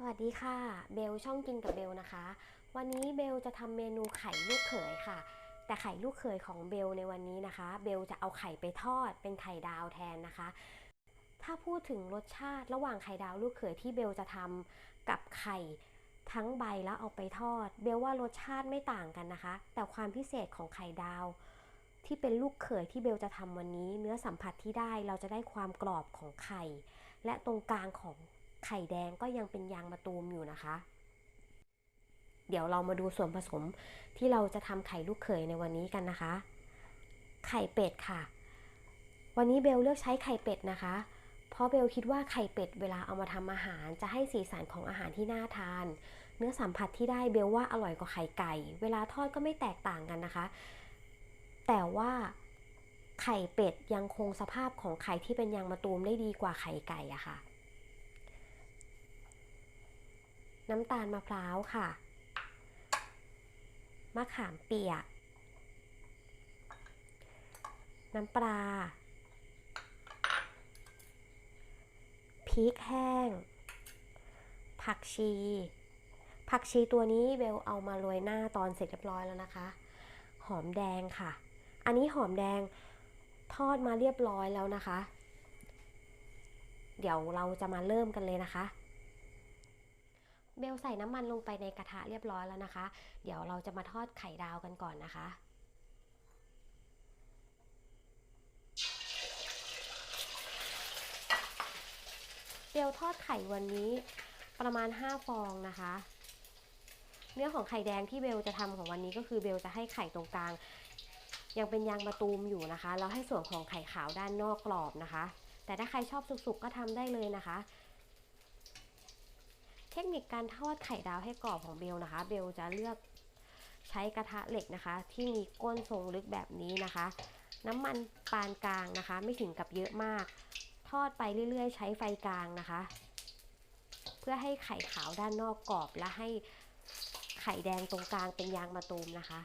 สวัสดีค่ะ เบลช่องกินกับเบลนะคะ วันนี้เบลจะทำเมนูไข่ลูกเขยค่ะ แต่ไข่ลูกเขยของเบลในวันนี้นะคะ เบลจะเอาไข่ไปทอดเป็นไข่ดาวแทนนะคะ ถ้าพูดถึงรสชาติระหว่างไข่ดาวลูกเขยที่เบลจะทำกับไข่ทั้งใบแล้วเอาไปทอด เบลว่ารสชาติไม่ต่างกันนะคะ แต่ความพิเศษของไข่ดาว ที่เป็นลูกเขยที่เบลจะทำวันนี้ เนื้อสัมผัสที่ได้เราจะได้ความกรอบของไข่ และตรงกลางของ ไข่แดงก็ยังเป็นยางมะตูมอยู่นะคะ เดี๋ยวเรามาดูส่วนผสมที่เราจะทำไข่ลูกเขยในวันนี้กันนะคะ ไข่เป็ดค่ะ วันนี้เบลเลือกใช้ไข่เป็ดนะคะ เพราะเบลคิดว่าไข่เป็ดเวลาเอามาทำอาหารจะให้สีสันของอาหารที่น่าทาน เนื้อสัมผัสที่ได้เบลว่าอร่อยกว่าไข่ไก่ เวลาทอดก็ไม่แตกต่างกันนะคะ แต่ว่าไข่เป็ดยังคงสภาพของไข่ที่เป็นยางมะตูมได้ดีกว่าไข่ไก่อะค่ะ น้ำตาลมะพร้าวค่ะ มะขามเปียก น้ำปลา พริกแห้ง ผักชี ผักชีตัวนี้เบลเอามาโรยหน้าตอนเสร็จเรียบร้อยแล้วนะคะ หอมแดงค่ะ อันนี้หอมแดงทอดมาเรียบร้อยแล้วนะคะ เดี๋ยวเราจะมาเริ่มกันเลยนะคะ เบลใส่น้ำมันลงไปในกระทะเรียบร้อยแล้วนะคะ เดี๋ยวเราจะมาทอดไข่ดาวกันก่อนนะคะเบลทอดไข่วันนี้ประมาณ 5 ฟองนะคะ เนื้อของไข่แดงที่เบลจะทำของวันนี้ก็คือเบลจะให้ไข่ตรงกลาง ยังเป็นยางมะตูมอยู่นะคะ แล้วให้ส่วนของไข่ขาวด้านนอกกรอบนะคะ แต่ถ้าใครชอบสุกๆก็ทำได้เลยนะคะ เทคนิคการทอดไข่ดาวให้กรอบของเบลนะคะ เบลจะเลือกใช้กระทะเหล็กนะคะ ที่มีก้นทรงลึกแบบนี้นะคะ น้ำมันปานกลางนะคะ ไม่ถึงกับเยอะมาก ทอดไปเรื่อยๆ ใช้ไฟกลางนะคะ เพื่อให้ไข่ขาวด้านนอกกรอบและให้ไข่แดงตรงกลางเป็นยางมะตูมนะคะ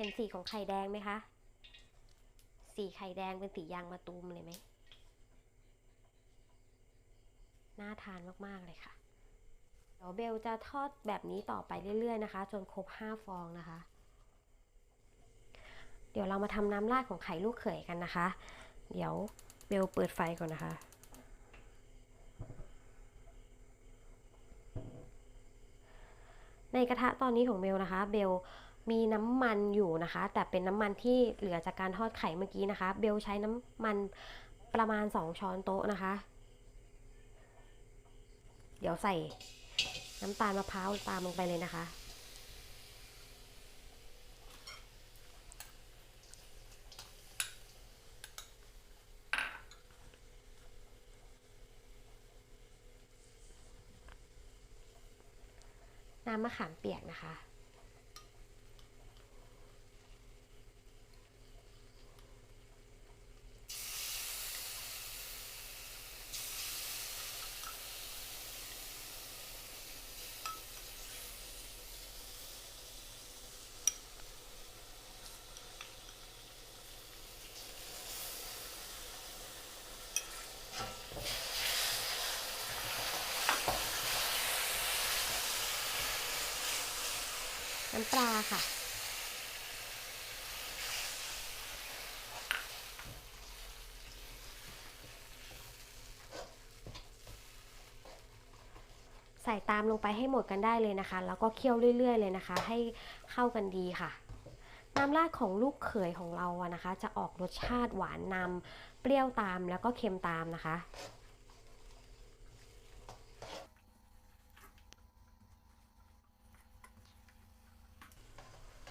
ห็นสีของไข่แดงไหมคะ สีไข่แดงเป็นสียางมะตูมเลยไหม น่าทานมาก ๆ เลยค่ะ เดี๋ยวเบลจะทอดแบบนี้ต่อไปเรื่อย ๆ นะคะ จนครบ 5 ฟองนะคะ เดี๋ยวเรามาทำน้ำราดของไข่ลูกเขยกันนะคะ เดี๋ยวเบลเปิดไฟก่อนนะคะในกระทะตอนนี้ของเบลนะคะ เบล มีน้ำมันอยู่นะคะ แต่เป็นน้ำมันที่เหลือจากการทอดไข่เมื่อกี้นะคะ เบลใช้น้ำมันประมาณ 2 ช้อนโต๊ะนะคะ เดี๋ยวใส่น้ำตาลมะพร้าวตามลงไปเลยนะคะน้ำมะขามเปียกนะคะ น้ำปลาค่ะ ใส่ตามลงไปให้หมดกันได้เลยนะคะ แล้วก็เคี่ยวเรื่อย ๆ เลยนะคะ ให้เข้ากันดีค่ะ น้ำราดของลูกเขยของเราอะนะคะ จะออกรสชาติหวานนำเปรี้ยวตามแล้วก็เค็มตามนะคะ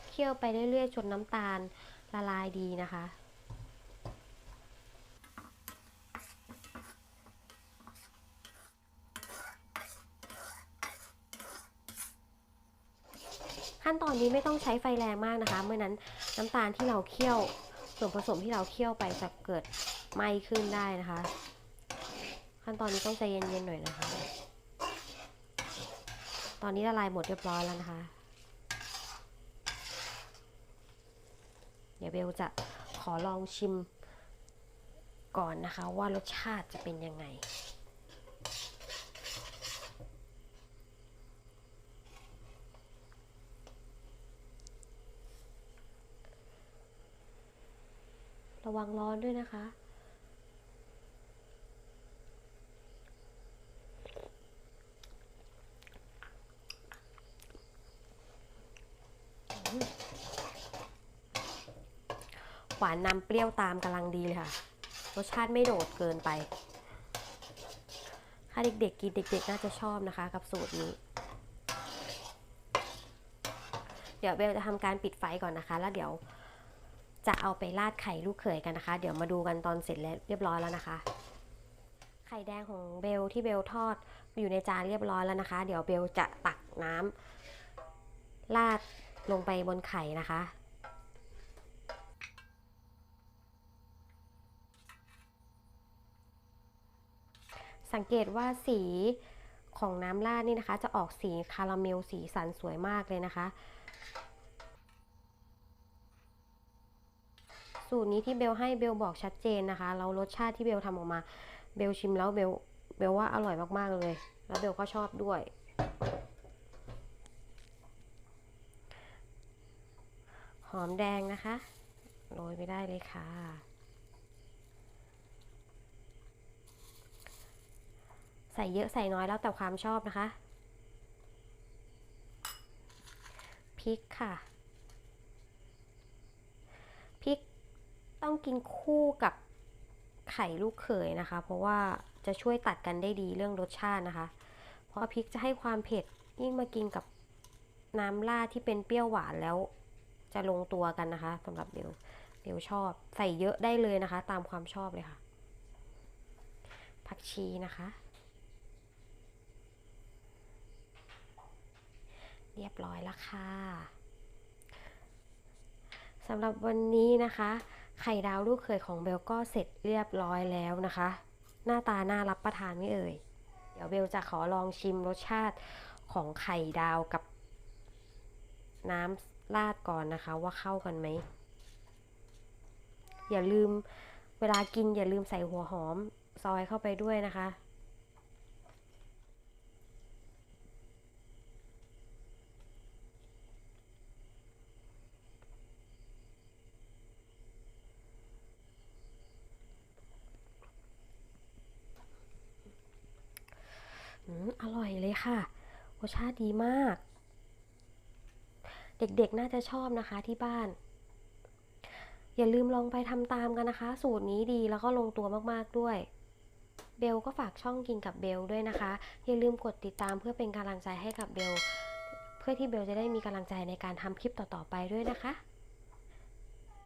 เคี่ยวไปเรื่อยๆจนน้ำตาลละลายดีนะคะ ขั้นตอนนี้ไม่ต้องใช้ไฟแรงมากนะคะ เมื่อนั้นน้ำตาลที่เราเคี่ยวส่วนผสมที่เราเคี่ยวไปจะเกิดไหม้ขึ้นได้นะคะ ขั้นตอนนี้ต้องใจเย็นๆหน่อยนะคะ ตอนนี้ละลายหมดเรียบร้อยแล้วนะคะ เดี๋ยวเบลจะขอลองชิมก่อนนะคะว่ารสชาติจะเป็นยังไง ระวังร้อนด้วยนะคะ หวานนำเปรี้ยวตามกำลังดีเลยค่ะ รสชาติไม่โดดเกินไป ถ้าเด็กๆกินเด็กๆ น่าจะชอบนะคะ กับสูตรนี้เดี๋ยวเบลจะทำการปิดไฟก่อนนะคะ แล้วเดี๋ยว จะเอาไปราดไข่ลูกเขยกันนะคะ เดี๋ยวมาดูกันตอนเสร็จแล้วเรียบร้อยแล้วนะคะ ไข่แดงของเบลที่เบลทอดอยู่ในจานเรียบร้อยแล้วนะคะ เดี๋ยวเบลจะตักน้ำราดลงไปบนไข่นะคะสังเกตว่าสีของน้ำราดนี่นะคะ จะออกสีคาราเมลสีสันสวยมากเลยนะคะ สูตรนี้ที่เบลให้เบลบอกชัดเจนนะคะแล้วรสชาติที่เบลทำออกมา เบลชิมแล้วเบลเบลว่าอร่อยมากๆเลย แล้วเบลก็ชอบด้วย หอมแดงนะคะโรยไปได้เลยค่ะ ใส่เยอะใส่น้อยแล้วแต่ความชอบนะคะพริกค่ะ พริก ต้องกินคู่กับไข่ลูกเขยนะคะ เพราะว่าจะช่วยตัดกันได้ดีเรื่องรสชาตินะคะ เพราะพริกจะให้ความเผ็ดยิ่งมากินกับน้ำราดที่เป็นเปรี้ยวหวานแล้ว จะลงตัวกันนะคะสำหรับเบลเบลชอบใส่เยอะได้เลยนะคะ ตามความชอบเลยค่ะ ผักชีนะคะ เรียบร้อยแล้วค่ะสำหรับวันนี้นะคะ ไข่ดาวลูกเขยของเบลก็เสร็จเรียบร้อยแล้วนะคะ หน้าตาน่ารับประทานไม่เอ่ย เดี๋ยวเบลจะขอลองชิมรสชาติของไข่ดาวกับน้ำราดก่อนนะคะ ว่าเข้ากันไหม อย่าลืมเวลากินอย่าลืมใส่หัวหอมซอยเข้าไปด้วยนะคะ อืมอร่อยเลยค่ะรสชาติดีมาก เด็กๆน่าจะชอบนะคะที่บ้าน อย่าลืมลองไปทำตามกันนะคะ สูตรนี้ดีแล้วก็ลงตัวมากๆด้วย เบลก็ฝากช่องกินกับเบลด้วยนะคะ อย่าลืมกดติดตามเพื่อเป็นกำลังใจให้กับเบล เพื่อที่เบลจะได้มีกำลังใจในการทำคลิปต่อๆไปด้วยนะคะ